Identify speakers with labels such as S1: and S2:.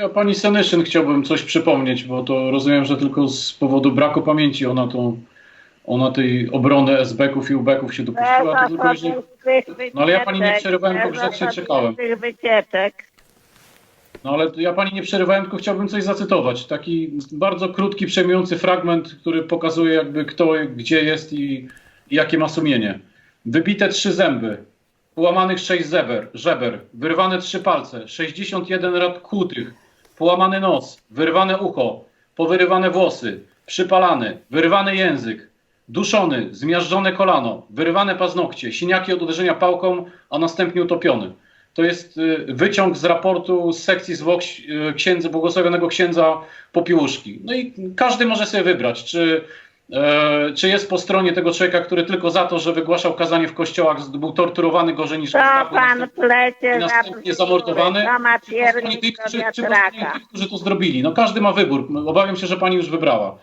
S1: Ja pani Senyszyn chciałbym coś przypomnieć, bo to rozumiem, że tylko z powodu braku pamięci ona tą, ona tej obrony SB-ków i UB-ków się dopuściła. To tylko. No ale ja pani nie przerywałem, tylko grzecznie czekałem. No ale ja pani nie przerywałem, tylko chciałbym coś zacytować. Taki bardzo krótki, przejmujący fragment, który pokazuje jakby kto gdzie jest i, i jakie ma sumienie. Wybite trzy zęby, połamanych sześć zeber, żeber, wyrwane trzy palce, 61 rad kłutych, połamany nos, wyrwane ucho, powyrywane włosy, przypalany, wyrwany język, duszony, zmiażdżone kolano, wyrywane paznokcie, siniaki od uderzenia pałką, a następnie utopiony. To jest y, wyciąg z raportu z sekcji zwłok y, księdza, błogosławionego księdza Popiłuszki. No i każdy może sobie wybrać, czy, czy jest po stronie tego człowieka, który tylko za to, że wygłaszał kazanie w kościołach, był torturowany gorzej niż Gestapo,
S2: pan plecie
S1: i następnie zamordowany. Czy po stronie
S2: pierdzi
S1: tych, którzy,
S2: sobie
S1: czy po stronie tych, którzy to zrobili. No każdy ma wybór. Obawiam się, że pani już wybrała.